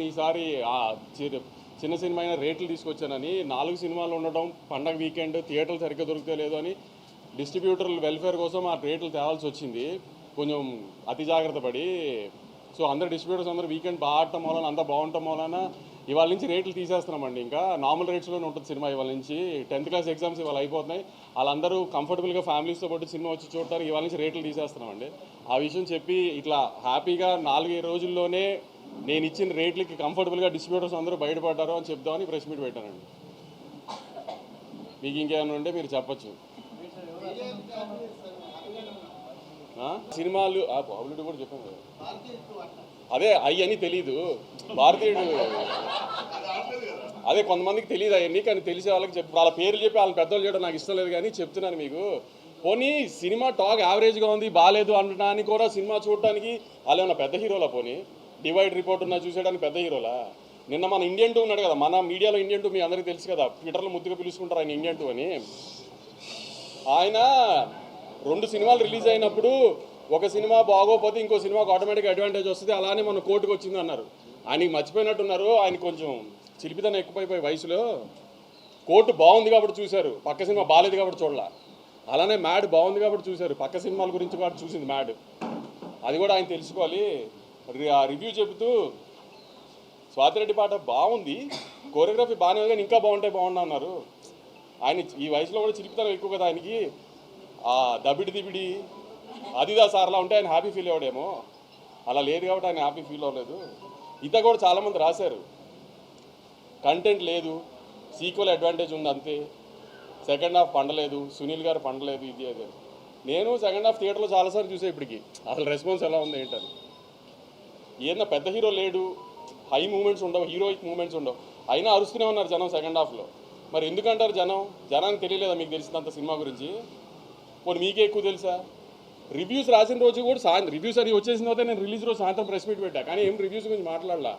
ఈసారి చి- చిన్న సినిమా అయిన రేట్లు తీసుకొచ్చానని నాలుగు సినిమాలు ఉండడం పండగ వీకెండ్ థియేటర్లు సరిగ్గా దొరికితే లేదు అని డిస్ట్రిబ్యూటర్ల వెల్ఫేర్ కోసం ఆ రేట్లు తేవాల్సి వచ్చింది. కొంచెం అతి జాగ్రత్త పడి. సో అందరు డిస్ట్రిబ్యూటర్స్ అందరూ వీకెండ్ బాగా ఆడటం వలన అంతా బాగుండటం వలన ఇవాళ నుంచి రేట్లు తీసేస్తున్నామండి ఇంకా. నార్మల్ రేట్స్లోనే ఉంటుంది సినిమా ఇవాళ నుంచి. టెన్త్ క్లాస్ ఎగ్జామ్స్ ఇవాళ అయిపోతున్నాయి. వాళ్ళందరూ కంఫర్టబుల్గా ఫ్యామిలీస్తో పాటు సినిమా వచ్చి చూడటానికి ఇవాళ నుంచి రేట్లు తీసేస్తున్నామండి. ఆ విషయం చెప్పి ఇట్లా హ్యాపీగా నాలుగైదు రోజుల్లోనే నేను ఇచ్చిన రేట్లకి కంఫర్టబుల్గా డిస్ట్రిబ్యూటర్స్ అందరూ బయటపడ్డారు అని చెప్దామని ప్రెస్ మీట్ పెట్టానండి. మీకు ఇంకేమైనా ఉంటే మీరు చెప్పచ్చు. సినిమాలు ఆ బాబులుడు కూడా చెప్పాను కదా. అదే అని తెలీదు. భారతీయుడు. అదే కొంతమందికి తెలియదు అవన్నీ కానీ తెలిసే వాళ్ళకి చెప్పి. వాళ్ళ పేర్లు చెప్పి వాళ్ళ పెద్దలు చేయడం నాకు ఇష్టం లేదు కానీ చెప్తున్నాను మీకు. పోనీ సినిమా టాక్ యావరేజ్గా ఉంది బాగాలేదు అనడానికి కూడా సినిమా చూడటానికి వాళ్ళు ఏమైనా పెద్ద హీరోలా పోనీ? డివైడ్ రిపోర్ట్ ఉన్నా చూసేయడానికి పెద్ద హీరోలా? నిన్న మన ఇండియన్ టూ ఉన్నాడు కదా మన మీడియాలో ఇండియన్ టూ మీ అందరికీ తెలుసు కదా ట్విట్టర్లో ముద్దుగా పిలుచుకుంటారు ఆయన ఇండియన్ టూ అని. ఆయన రెండు సినిమాలు రిలీజ్ అయినప్పుడు ఒక సినిమా బాగోపోతే ఇంకో సినిమాకు ఆటోమేటిక్ అడ్వాంటేజ్ వస్తుంది అలానే మన కోర్టుకు వచ్చింది అన్నారు. ఆయనకి మర్చిపోయినట్టున్నారు ఆయన కొంచెం చిలిపితనం ఎక్కువైపోయి వయసులో. కోర్టు బాగుంది కాబట్టి చూశారు పక్క సినిమా బాగాలేదు కాబట్టి చూడలా. అలానే మ్యాడ్ బాగుంది కాబట్టి చూశారు పక్క సినిమాల గురించి కూడా చూసింది మ్యాడ్. అది కూడా ఆయన తెలుసుకోవాలి. ఆ రివ్యూ చెబుతూ స్వాతిరెడ్డి పాట బాగుంది కోరియోగ్రఫీ బాగానే ఉంది కానీ ఇంకా బాగుంటే బాగుండు అన్నారు. ఆయన ఈ వయసులో కూడా చిరిపితనం ఎక్కువ కదా ఆయనకి. ఆ దబిడి దిబిడి అదిదా సార్లా ఉంటే ఆయన హ్యాపీ ఫీల్ అవ్వడేమో అలా లేదు కాబట్టి ఆయన హ్యాపీ ఫీల్ అవ్వలేదు. ఇత కూడా చాలామంది రాశారు. కంటెంట్ లేదు సీక్వల్ అడ్వాంటేజ్ ఉంది అంతే. సెకండ్ హాఫ్ పండలేదు సునీల్ గారు పండలేదు ఇది అదే నేను సెకండ్ హాఫ్ థియేటర్లో చాలాసార్లు చూసే ఇప్పటికి. అసలు రెస్పాన్స్ ఎలా ఉంది ఏంటని. ఏదన్నా పెద్ద హీరో లేడు హై మూమెంట్స్ ఉండవు హీరోయిక్ మూమెంట్స్ ఉండవు. అయినా అరుస్తూనే ఉన్నారు జనం సెకండ్ హాఫ్లో. మరి ఎందుకంటారు జనం? జనానికి తెలియలేదా మీకు తెలిసినంత సినిమా గురించి? పోనీ మీకే ఎక్కువ తెలుసా? రివ్యూస్ రాసిన రోజు కూడా సాయంత్రం రివ్యూస్ అది వచ్చేసిన తర్వాత నేను రిలీజ్ రోజు సాయంత్రం ప్రెస్ మీట్ పెట్టా. కానీ ఏం రివ్యూస్ గురించి మాట్లాడలా.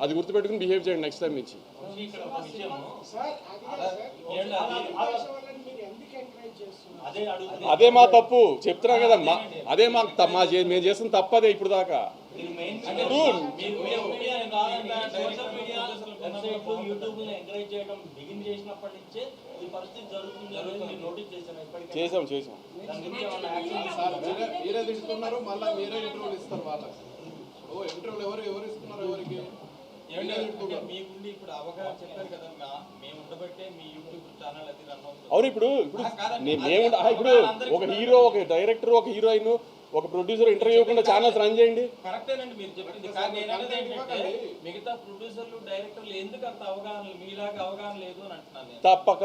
అది గుర్తుపెట్టుకుని బిహేవ్ చేయండి నెక్స్ట్ టైం నుంచి. అది అది? అదే అదే మా తప్పు. చెప్తున్నాం కదా మా అదే మా మా మేము చేస్తున్న తప్పదే ఇప్పుడు దాకా. మీరు మెయిన్ ఇప్పుడు మీరు మీ ఒపీనియన్ కాదంటే సోషల్ మీడియా వెబ్సైట్లు యూట్యూబ్ ఎంకరేజ్ చేయడం బిగిన్ చేసినప్పటి నుంచే ఈ పరిస్థితి జరుగుతుంది అనేది మీరు నోటీస్ చేశాను ఇప్పటికే చేసాం చేసాం మీరే మీరే తింటున్నారు మళ్ళీ మీరే ఇంటర్వ్యూలు ఇస్తారు వాళ్ళకి. ఓ ఇంటర్వ్యూలు ఎవరు ఎవరు ఇస్తున్నారు ఎవరికి? అవును ఇప్పుడు ఇప్పుడు మేము ఇప్పుడు ఒక హీరో ఒక డైరెక్టర్ ఒక హీరోయిన్ ఒక ప్రొడ్యూసర్ ఇంటర్వ్యూ ఇవ్వకుండా ఛానల్స్ రన్ చేయండి. కరెక్టేనండి మీరు చెప్పింది. కానీ నేను అనేది ఏంటంటే మిగతా ప్రొడ్యూసర్లు డైరెక్టర్లు ఎందుకు అంత అవగాహన మీలాగా అవగాహన లేదు అని అంటున్నాను నేను. తప్పక.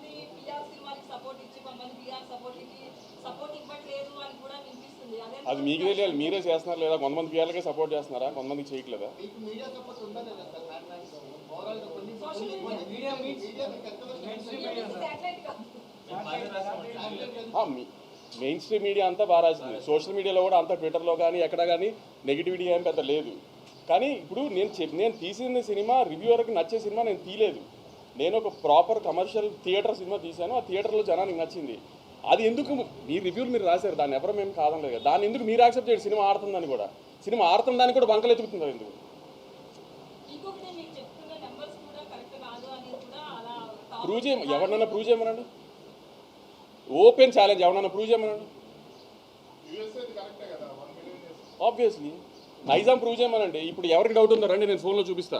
సపోర్ట్ ఇచ్చి కొంతమంది పిఆర్ సపోర్ట్ ఇచ్చి సపోర్ట్ ఇవ్వట్లేదు అని కూడా వినిపిస్తుంది. అదే అది మీకు తెలియాలి మీరే చేస్తున్నారు లేదా కొంతమంది పిల్లలకే సపోర్ట్ చేస్తున్నారా? కొంతమందికి చేయట్లేదా? మెయిన్ స్ట్రీమ్ మీడియా అంతా బాగా రాసింది. సోషల్ మీడియాలో కూడా అంతా ట్విట్టర్లో కానీ ఎక్కడ కానీ నెగిటివిటీ ఏం పెద్ద లేదు. కానీ ఇప్పుడు నేను చెప్ నేను తీసిన సినిమా రివ్యూవర్కి నచ్చే సినిమా నేను తీయలేదు. నేను ఒక ప్రాపర్ కమర్షియల్ థియేటర్ సినిమా తీశాను. ఆ థియేటర్లో జనానికి నచ్చింది. అది ఎందుకు మీ రివ్యూలు మీరు రాశారు. దాన్ని ఎవరు మేము కాదనలేదు కదా. దాన్ని ఎందుకు మీరు యాక్సెప్ట్ చేయండి సినిమా ఆడుతుందని కూడా. సినిమా ఆడుతుందని కూడా బంకలు ఎత్తుకుతున్నారు ఎందుకు? ఇంకొకటి మీరు చెప్తున్న నెంబర్స్ కూడా కరెక్ట్ కాదు అని కూడా అలా ప్రూవ్ చేయ ఎవరినైనా ప్రూవ్ చేయమనండి? Open challenge. ఎవరన్నా ప్రూవ్ చేయమనండి? యూఎస్ఏ కరెక్టే కదా? One million obviously Nizam prove చేయమనండి. ఇప్పుడు ఎవరికి డౌట్ ఉందో రండి నేను ఫోన్లో చూపిస్తా.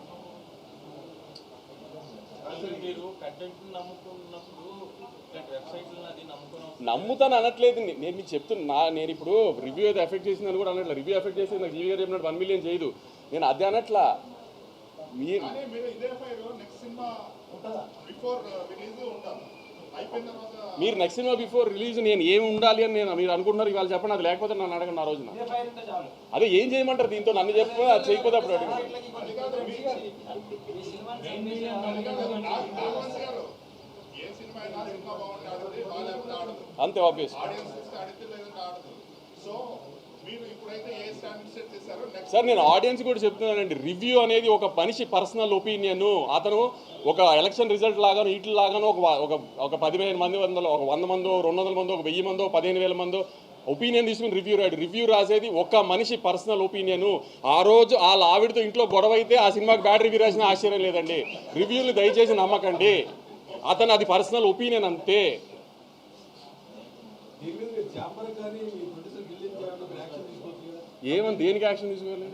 అసలు మీరు కంటెంట్ నమ్ముకున్నప్పుడు వెబ్సైట్లు అది నమ్ముకున్నప్పుడు నమ్ముతాను అనట్లేదు. నేను మీకు చెప్తున్నా నా నేను ఇప్పుడు రివ్యూ అయితే ఎఫెక్ట్ చేసిందని కూడా అనట్లేదు. రివ్యూ ఎఫెక్ట్ చేసి నాకు జీవి గారు చెప్పినట్టు వన్ మిలియన్ చేయదు. నేను అదే అనట్లా. మీరు మీరు నెక్స్ట్ సినిమా బిఫోర్ రిలీజ్ నేను ఏమి ఉండాలి అని నేను మీరు అనుకుంటున్నారు ఇవాళ చెప్పండి అది లేకపోతే నన్ను అడగండి ఆ రోజున. అదే ఏం చేయమంటారు దీంతో? నన్ను చెప్పి అది చేయకపోతే అప్పుడు అంతే ఆబ్వియస్ సో సార్ నేను ఆడియన్స్ కూడా చెప్తున్నానండి. రివ్యూ అనేది ఒక మనిషి పర్సనల్ ఒపీనియన్. అతను ఒక ఎలక్షన్ రిజల్ట్ లాగాను వీటి లాగాను ఒక ఒక ఒక పదిహేను మంది వందలు ఒక వంద మందో రెండు వందల మందో ఒక వెయ్యి మందో పదిహేను వేల మందో ఒపీనియన్ తీసుకుని రివ్యూ రాడు రివ్యూ రాసేది ఒక మనిషి పర్సనల్ ఒపీనియన్. ఆ రోజు ఆ ఆవిడతో ఇంట్లో గొడవ అయితే ఆ సినిమాకి బ్యాడ్ రివ్యూ రాసిన ఆశ్చర్యం లేదండి. రివ్యూలు దయచేసి నమ్మకండి. అతను అది పర్సనల్ ఒపీనియన్ అంతే దీని మీద మీరు చాంబర్ కానీ మీ ప్రొడ్యూసర్ గిల్లింగ్ చేయాలని యాక్షన్ తీసుకోవచ్చు ఏమని దేనికి యాక్షన్ తీసుకోవాలి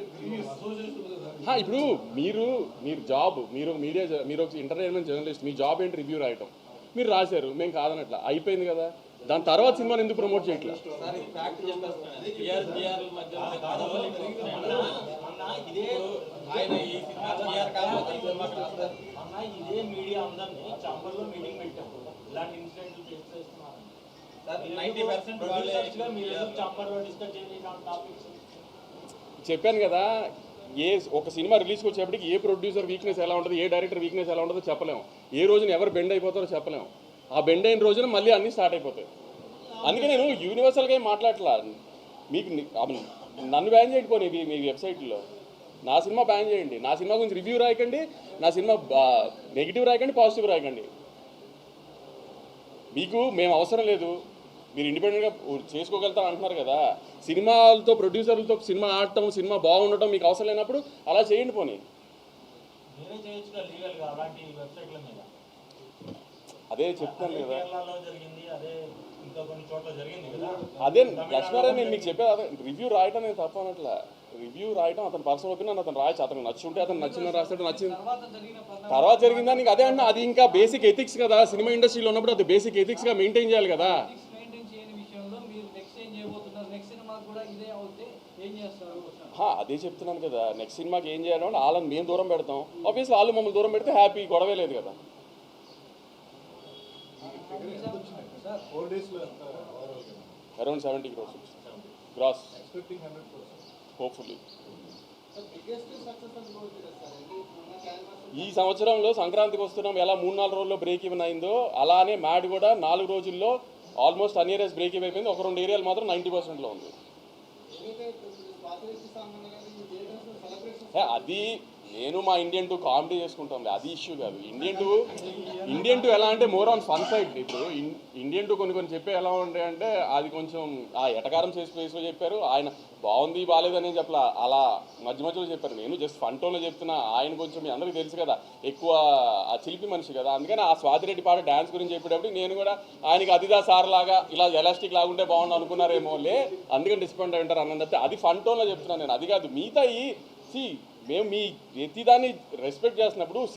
హా, ఇప్పుడు మీరు మీరు జాబ్ మీరు ఒక మీడియా మీరు ఒక ఎంటర్టైన్మెంట్ జర్నలిస్ట్ మీ జాబ్ ఏంటి రివ్యూ రాయటం? మీరు రాశారు మేము కాదనట్లా. అయిపోయింది కదా? దాని తర్వాత సినిమాని ఎందుకు ప్రమోట్ చేయట్లా? సార్ ఇది ఫ్యాక్ట్ చెప్పేస్తున్నాను టీఆర్ టీఆర్ మధ్య అన్న ఇదే ఆయన ఈ సినిమా టీఆర్ కాకపోతే ఈ సినిమా రాస్తారు అన్న ఇదే మీడియా అందరినీ చంబర్లో మీటింగ్ పెట్టాం ఇలాంటి ఇన్సిడెంట్లు ఫేస్ చేస్తున్నారు సార్ నైంటీ పర్సెంట్ వాళ్ళే ప్రొడ్యూసర్స్గా మీరు ఎందుకు చంబర్లో డిస్కస్ టాపిక్స్ చెప్పాను కదా ఏ ఒక సినిమా రిలీజ్కి వచ్చేప్పటికి ఏ ప్రొడ్యూసర్ వీక్నెస్ ఎలా ఉంటుంది ఏ డైరెక్టర్ వీక్నెస్ ఎలా ఉంటుందో చెప్పలేము ఏ రోజున ఎవరు బెండ్ అయిపోతారో చెప్పలేము ఆ బెండ్ అయిన రోజున మళ్ళీ అన్నీ స్టార్ట్ అయిపోతాయి. అందుకే నేను యూనివర్సల్గా ఏం మాట్లాడట్లా. మీకు నన్ను బ్యాన్ చేయకపోయి మీ- మీ వెబ్సైట్లో నా సినిమా బ్యాన్ చేయండి. నా సినిమా గురించి రివ్యూ రాయకండి. నా సినిమా నెగిటివ్ రాయకండి పాజిటివ్ రాయకండి. మీకు మేము అవసరం లేదు. మీరు ఇండిపెండెంట్గా చేసుకోగలుగుతారు అంటున్నారు కదా. సినిమాలతో ప్రొడ్యూసర్లతో సినిమా ఆడటం సినిమా బాగుండటం మీకు అవసరం లేనప్పుడు అలా చేయండి పోనీ. అదే చెప్తాను కదా. అదే లక్ష్మారావు నేను మీకు చెప్పేది అదే. రివ్యూ రాయటం నేను తప్ప అనట్లా రివ్యూ రాయటం అతని పర్సనల్ ఒపీనియన్ అతను రాయచ్చు అతను నచ్చుంటే అతను నచ్చిందని రాస్తాడు నచ్చింది. తర్వాత జరిగిందా నీకు అదే అన్న అది ఇంకా బేసిక్ ఎథిక్స్ కదా. సినిమా ఇండస్ట్రీలో ఉన్నప్పుడు అది బేసిక్ ఎథిక్స్గా మెయింటైన్ చేయాలి కదా మెయింటైన్ చేయని విషయంలో మీరు నెక్స్ట్ ఏం చేయబోతున్నారు నెక్స్ట్ సినిమా కూడా ఇదే అవుతే ఏం చేస్తారు హా, అదే చెప్తున్నాను కదా. నెక్స్ట్ సినిమాకి ఏం చేయాలి అంటే వాళ్ళని మేము దూరం పెడతాం. ఆబ్వియస్లీ వాళ్ళు మమ్మల్ని దూరం పెడితే హ్యాపీ గొడవే లేదు కదా. Around seventy crores gross hopefully ఈ సంవత్సరంలో సంక్రాంతికి వస్తున్నాం. ఎలా మూడు నాలుగు రోజుల్లో బ్రేక్ ఈవెన్ అయిందో అలానే మ్యాడ్ కూడా నాలుగు రోజుల్లో ఆల్మోస్ట్ అనియరెస్ బ్రేక్ ఈవెన్ అయిపోయింది. ఒక రెండు ఏరియాలు మాత్రం నైంటీ పర్సెంట్లో ఉంది. आधी నేను మా ఇండియన్ టూ కామెడీ చేసుకుంటాం అది ఇష్యూ కాదు. ఇండియన్ టూ ఇండియన్ టూ ఎలా అంటే మోర్ ఆన్ ఫన్ సైడ్ ఇప్పుడు ఇండియన్ టూ కొన్ని కొన్ని చెప్పే ఎలా ఉంటాయి అంటే అది కొంచెం ఆ ఎటకారం చేసి ప్లేస్లో చెప్పారు. ఆయన బాగుంది బాగాలేదని చెప్పలా. అలా మధ్య మధ్యలో చెప్పారు. నేను జస్ట్ ఫన్ టోన్లో చెప్తున్నా. ఆయన కొంచెం మీ అందరికీ తెలుసు కదా. ఎక్కువ ఆ చిలిపి మనిషి కదా. అందుకని ఆ స్వాతిరెడ్డి పాట డ్యాన్స్ గురించి చెప్పేటప్పుడు నేను కూడా ఆయనకి అదిదా సార్ లాగా ఇలా ఎలాస్టిక్ లాగుంటే బాగుండు అనుకున్నారేమో లే అందుకని డిస్పాయింట్ అయి ఉంటారు అన్నది అది ఫన్ టోన్లో చెప్తున్నాను నేను. అది కాదు. మిగతా ఈ సి మేము మీ ప్రతిదాన్ని రెస్పెక్ట్ చేస్తున్నప్పుడు